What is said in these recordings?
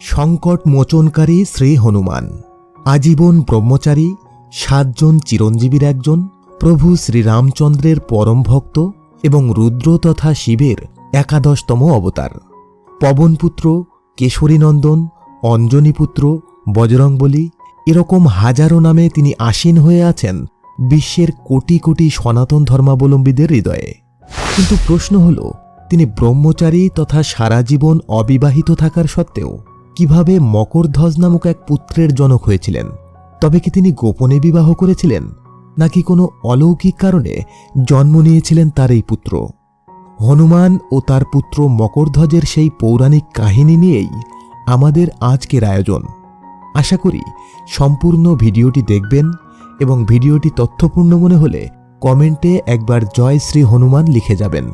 সংকট মোচনকারী শ্রী হনুমান, আজীবন ব্রহ্মচারী, সাতজন চিরঞ্জীবীর একজন, প্রভু শ্রীরামচন্দ্রের পরম ভক্ত এবং রুদ্র তথা শিবের একাদশতম অবতার। পবনপুত্র, কেশরীনন্দন, অঞ্জনীপুত্র, বজরংবলী এরকম হাজারো নামে তিনি আসীন হয়ে আছেন বিশ্বের কোটি কোটি সনাতন ধর্মাবলম্বীদের হৃদয়ে। কিন্তু প্রশ্ন হল, তিনি ব্রহ্মচারী তথা সারা জীবন অবিবাহিত থাকার সত্ত্বেও কীভাবে মকরধ্বজ নামক এক পুত্রের জনক হয়েছিলেন? তবে কি তিনি গোপনে বিবাহ করেছিলেন? নাকি কোনো অলৌকিক কারণে জন্ম নিয়েছিলেন তার এই পুত্র? হনুমান ও তার পুত্র মকরধ্বজের সেই পৌরাণিক কাহিনী নিয়েই আমাদের আজকের আয়োজন। আশা করি সম্পূর্ণ ভিডিওটি দেখবেন এবং ভিডিওটি তথ্যপূর্ণ মনে হলে কমেন্টে একবার জয় শ্রী হনুমান লিখে যাবেন।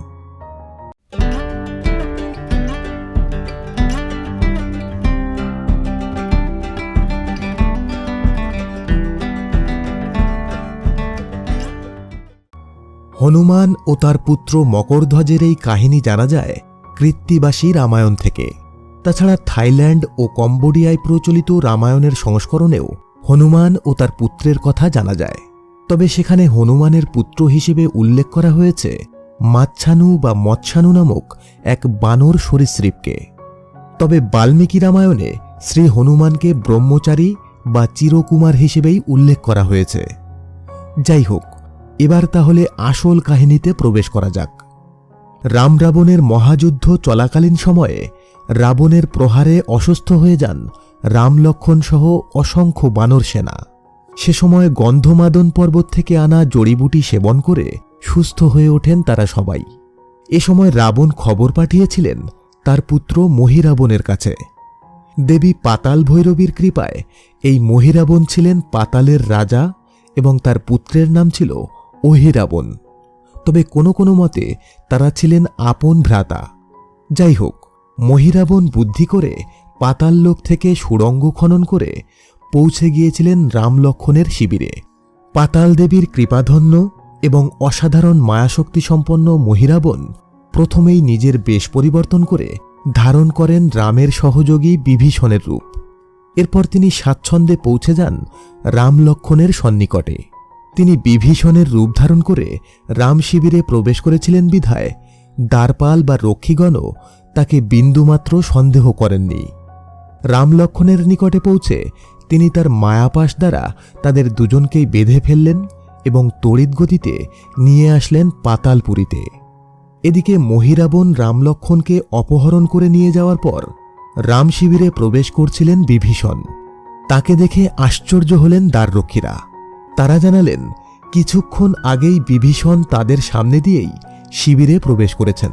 হনুমান ও তার পুত্র মকরধ্বজের এই কাহিনী জানা যায় কৃত্তিবাসী রামায়ণ থেকে। তাছাড়া থাইল্যান্ড ও কম্বোডিয়ায় প্রচলিত রামায়ণের সংস্করণেও হনুমান ও তার পুত্রের কথা জানা যায়। তবে সেখানে হনুমানের পুত্র হিসেবে উল্লেখ করা হয়েছে মাচ্ছানু বা মৎস্যানু নামক এক বানর সরীসৃপকে। তবে বাল্মীকি রামায়ণে শ্রী হনুমানকে ব্রহ্মচারী বা চিরকুমার হিসেবেই উল্লেখ করা হয়েছে। যাই হোক এবার তাহলে আসল কাহিনীতে প্রবেশ করা যাক। রাম রাবণের মহাযুদ্ধ চলাকালীন সময়ে রাবণের প্রহারে অসুস্থ হয়ে যান রাম লক্ষণ সহ অসংখ্য বানর সেনা। সে সময় গন্ধমাদন পর্বত থেকে আনা জড়িবুটি সেবন করে সুস্থ হয়ে ওঠেন তারা সবাই। এ সময় রাবণ খবর পাঠিয়েছিলেন তার পুত্র মহিরাবণের কাছে। দেবী পাতাল ভৈরবীর কৃপায় এই মহিরাবণ ছিলেন পাতালের রাজা এবং তার পুত্রের নাম ছিল অহিরাবণ তবে কোনো কোনো মতে তারা ছিলেন আপন ভ্রাতা। যাই হোক মহিরাবণ বুদ্ধি করে পাতাল লোক থেকে সুড়ঙ্গ খনন করে পৌঁছে গিয়েছিলেন রামলক্ষণের শিবিরে। পাতাল দেবীর কৃপাধন্য এবং অসাধারণ মায়াশক্তি সম্পন্ন মহিরাবণ প্রথমেই নিজের বেশ পরিবর্তন করে ধারণ করেন রামের সহযোগী বিভীষণের রূপ। এরপর তিনি স্বাচ্ছন্দ্যে পৌঁছে যান রাম লক্ষণের সন্নিকটে। তিনি বিভীষণের রূপ ধারণ করে রাম শিবিরে প্রবেশ করেছিলেন বিধায়। দ্বারপাল বা রক্ষীগণও তাকে বিন্দুমাত্র সন্দেহ করেননি। রাম লক্ষণের নিকটে পৌঁছে তিনি তার মায়াপাশ দ্বারা তাদের দুজনকেই বেঁধে ফেললেন এবং তড়িৎ গতিতে নিয়ে আসলেন পাতালপুরীতে। এদিকে মহিরাবণ রামলক্ষণকে অপহরণ করে নিয়ে যাওয়ার পর রাম শিবিরে প্রবেশ করছিলেন বিভীষণ। তাকে দেখে আশ্চর্য হলেন দ্বাররক্ষীরা। তারা জানালেন, কিছুক্ষণ আগেই বিভীষণ তাদের সামনে দিয়েই শিবিরে প্রবেশ করেছেন।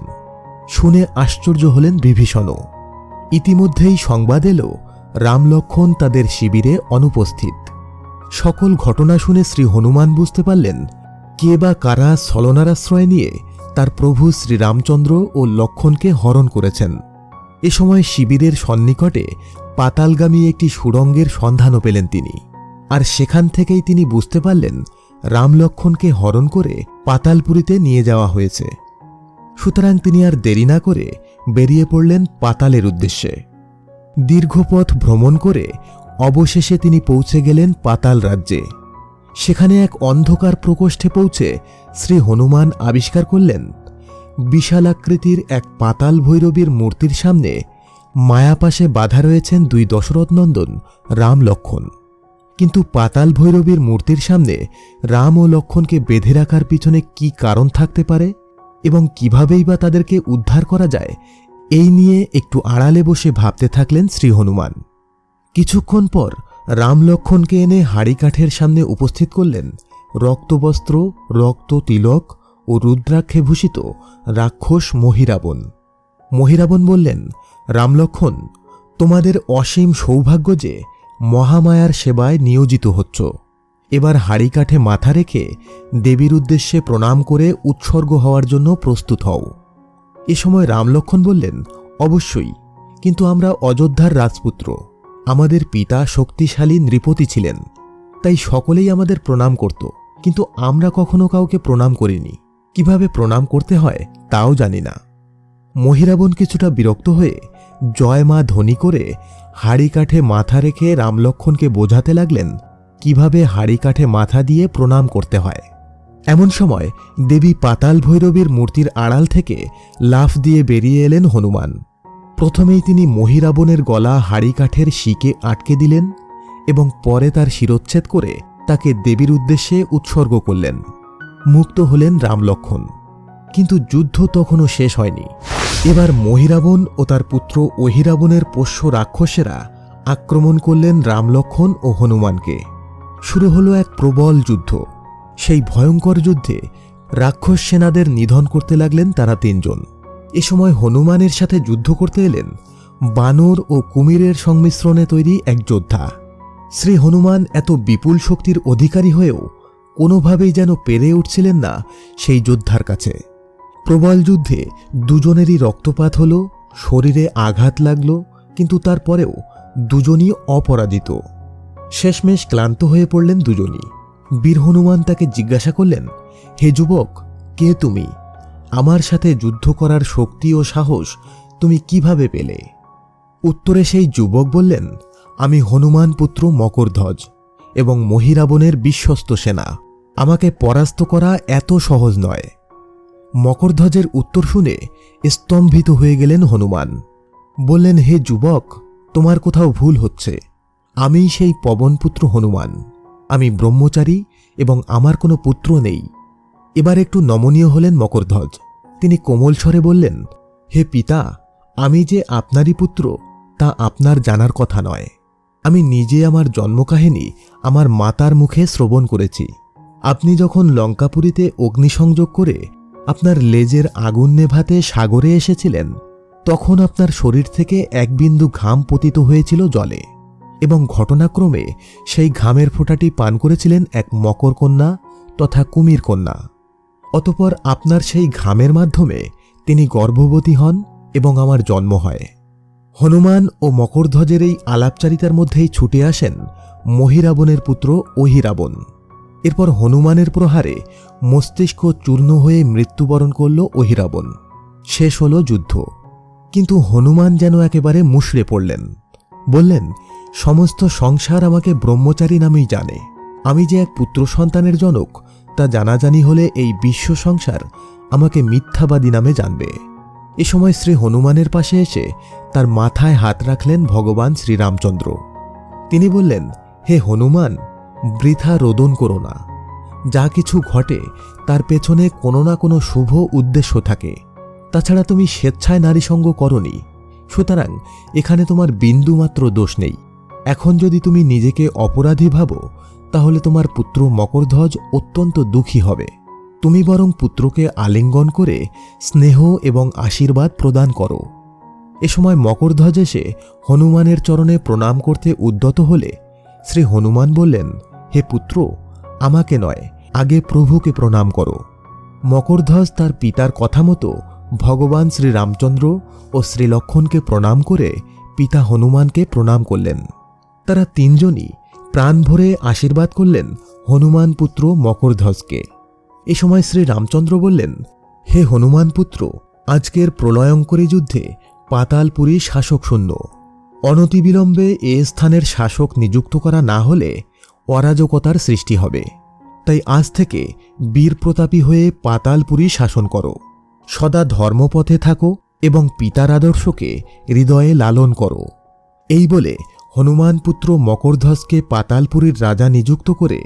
শুনে আশ্চর্য হলেন বিভীষণও। ইতিমধ্যেই সংবাদ এলো, রামলক্ষণ তাদের শিবিরে অনুপস্থিত। সকল ঘটনা শুনে শ্রী হনুমান বুঝতে পারলেন, কে বা কারা ছলনারাশ্রয় নিয়ে তার প্রভু শ্রীরামচন্দ্র ও লক্ষণকে হরণ করেছেন। এ সময় শিবিরের সন্নিকটে পাতালগামী একটি সুড়ঙ্গের সন্ধানও পেলেন তিনি। আর সেখান থেকেই তিনি বুঝতে পারলেন রামলক্ষণকে হরণ করে পাতালপুরীতে নিয়ে যাওয়া হয়েছে। সুতরাং তিনি আর দেরি না করে বেরিয়ে পড়লেন পাতালের উদ্দেশ্যে। দীর্ঘপথ ভ্রমণ করে অবশেষে তিনি পৌঁছে গেলেন পাতাল রাজ্যে। সেখানে এক অন্ধকার প্রকোষ্ঠে পৌঁছে শ্রী হনুমান আবিষ্কার করলেন, বিশালাকৃতির এক পাতাল ভৈরবীর মূর্তির সামনে মায়াপাশে বাধা রয়েছেন দুই দশরথনন্দন রাম লক্ষণ কিন্তু পাতাল ভৈরবীর মূর্তির সামনে রাম ও লক্ষণকে বেঁধে রাখার পিছনে কি কারণ থাকতে পারে? এবং কিভাবেই বা তাদেরকে উদ্ধার করা যায়? এই নিয়ে একটু আড়ালে বসে ভাবতে থাকলেন শ্রী হনুমান। কিছুক্ষণ পর রাম লক্ষণকে এনে হাড়ি কাঠের সামনে উপস্থিত করলেন। রক্তবস্ত্র, রক্ত তিলক ও রুদ্রাক্ষে ভূষিত রাক্ষস মহিরাবণ মহিরাবণ বললেন রামলক্ষণ তোমাদের অসীম সৌভাগ্য যে মহামায়ার সেবায় নিয়োজিত হচ্ছ। এবার হাড়িকাঠে মাথা রেখে দেবীর উদ্দেশ্যে প্রণাম করে উৎসর্গ হওয়ার জন্য প্রস্তুত হও। এ সময় রামলক্ষণ বললেন, অবশ্যই, কিন্তু আমরা অযোধ্যার রাজপুত্র। আমাদের পিতা শক্তিশালী নৃপতি ছিলেন, তাই সকলেই আমাদের প্রণাম করত। কিন্তু আমরা কখনো কাউকে প্রণাম করিনি। কীভাবে প্রণাম করতে হয় তাও জানি না। মহিরাবণ কিছুটা বিরক্ত হয়ে জয় মা ধ্বনি করে হাড়ি কাঠে মাথা রেখে রামলক্ষণকে বোঝাতে লাগলেন কীভাবে হাড়ি কাঠে মাথা দিয়ে প্রণাম করতে হয়। এমন সময় দেবী পাতাল ভৈরবীর মূর্তির আড়াল থেকে লাফ দিয়ে বেরিয়ে এলেন হনুমান। প্রথমেই তিনি মহিরাবণের গলা হাড়ি কাঠের শিকে আটকে দিলেন এবং পরে তার শিরোচ্ছেদ করে তাকে দেবীর উদ্দেশ্যে উৎসর্গ করলেন। মুক্ত হলেন রামলক্ষণ। কিন্তু যুদ্ধ তখনও শেষ হয়নি। এবার মহিরাবণ ও তার পুত্র অহিরাবণের পোষ্য রাক্ষসেরা আক্রমণ করলেন রামলক্ষণ ও হনুমানকে। শুরু হলো এক প্রবল যুদ্ধ। সেই ভয়ঙ্কর যুদ্ধে রাক্ষস সেনাদের নিধন করতে লাগলেন তারা তিনজন। এ সময় হনুমানের সাথে যুদ্ধ করতে এলেন বানর ও কুমিরের সংমিশ্রণে তৈরি এক যোদ্ধা। শ্রী হনুমান এত বিপুল শক্তির অধিকারী হয়েও কোনোভাবেই যেন পেরে উঠছিলেন না সেই যোদ্ধার কাছে। প্রবল যুদ্ধে দুজনেরই রক্তপাত হল, শরীরে আঘাত লাগল, কিন্তু তারপরেও দুজনই অপরাজিত। শেষমেশ ক্লান্ত হয়ে পড়লেন দুজনই। বীর হনুমান তাকে জিজ্ঞাসা করলেন, হে যুবক, কে তুমি? আমার সাথে যুদ্ধ করার শক্তি ও সাহস তুমি কীভাবে পেলে? উত্তরে সেই যুবক বললেন, আমি হনুমান পুত্র মকরধ্বজ এবং মহিরাবণের বিশ্বস্ত সেনা। আমাকে পরাস্ত করা এত সহজ নয়। মকরধ্বজের উত্তর শুনে স্তম্ভিত হয়ে গেলেন হনুমান। বললেন, হে যুবক, তোমার কোথাও ভুল হচ্ছে। আমি সেই পবনপুত্র হনুমান। আমি ব্রহ্মচারী এবং আমার কোনো পুত্র নেই। এবার একটু নমনীয় হলেন মকরধ্বজ। তিনি কোমল স্বরে বললেন, হে পিতা, আমি যে আপনারই পুত্র, তা আপনার জানার কথা নয়। আমি নিজে আমার জন্মকাহিনী আমার মাতার মুখে শ্রবণ করেছি। আপনি যখন লঙ্কাপুরীতে অগ্নিসংযোগ করে আপনার লেজের আগুন নেভাতে সাগরে এসেছিলেন, তখন আপনার শরীর থেকে এক বিন্দু ঘাম পতিত হয়েছিল জলে এবং ঘটনাক্রমে সেই ঘামের ফোঁটাটি পান করেছিলেন এক মকরকন্যা তথা কুমির কন্যা। অতপর আপনার সেই ঘামের মাধ্যমে তিনি গর্ভবতী হন এবং আমার জন্ম হয়। হনুমান ও মকরধ্বজের এই আলাপচারিতার মধ্যেই ছুটে আসেন মহিরাবণের পুত্র অহিরাবণ এরপর হনুমানের প্রহারে মস্তিষ্ক চূর্ণ হয়ে মৃত্যুবরণ করল অহিরাবণ। শেষ হল যুদ্ধ। কিন্তু হনুমান যেন একেবারে মুষড়ে পড়লেন। বললেন, সমস্ত সংসার আমাকে ব্রহ্মচারী নামেই জানে। আমি যে এক পুত্র সন্তানের জনক, তা জানাজানি হলে এই বিশ্ব সংসার আমাকে মিথ্যাবাদী নামে জানবে। এ সময় শ্রী হনুমানের পাশে এসে তার মাথায় হাত রাখলেন ভগবান শ্রীরামচন্দ্র। তিনি বললেন, হে হনুমান বৃথা রোদন করো না। যা কিছু ঘটে, তার পেছনে কোনো না কোনো শুভ উদ্দেশ্য থাকে। তাছাড়া তুমি স্বেচ্ছায় নারীসঙ্গ করনি, সুতরাং এখানে তোমার বিন্দুমাত্র দোষ নেই। এখন যদি তুমি নিজেকে অপরাধী ভাবো, তাহলে তোমার পুত্র মকরধ্বজ অত্যন্ত দুঃখী হবে। তুমি বরং পুত্রকে আলিঙ্গন করে স্নেহ এবং আশীর্বাদ প্রদান করো। এ সময় মকরধ্বজ এসে হনুমানের চরণে প্রণাম করতে উদ্যত হলে শ্রী হনুমান বললেন হে পুত্র, আমাকে নয়, আগে প্রভুকে প্রণাম করো। মকরধ্বজ তার পিতার কথা মতো ভগবান শ্রীরামচন্দ্র ও শ্রীলক্ষণকে প্রণাম করে পিতা হনুমানকে প্রণাম করলেন। তারা তিনজনই প্রাণ ভরে আশীর্বাদ করলেন হনুমান পুত্র মকরধ্বজকে। এ সময় শ্রী রামচন্দ্র বললেন, হে হনুমান পুত্র, আজকের প্রলয়ঙ্করী যুদ্ধে পাতালপুরী শাসক শূন্য অনতিবিলম্বে এ স্থানের শাসক নিযুক্ত করা না হলে অরাজকতার সৃষ্টি হবে। তাই আজ থেকে বীর প্রতাপী হয়ে পাতালপুরী শাসন করো। সদা ধর্মপথে থাকো এবং পিতার আদর্শকে হৃদয়ে লালন করো। এই বলে হনুমান পুত্র মকরধ্বজকে পাতালপুরীর রাজা নিযুক্ত করে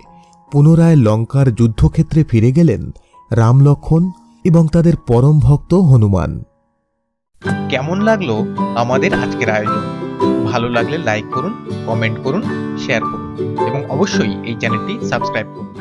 পুনরায় লঙ্কার যুদ্ধক্ষেত্রে ফিরে গেলেন রামলক্ষণ এবং তাদের পরম ভক্ত হনুমান। কেমন লাগল আমাদের আজকের আয়োজন? ভালো লাগলে লাইক করুন কমেন্ট করুন শেয়ার করুন। এবং অবশ্যই এই চ্যানেলটি সাবস্ক্রাইব করুন।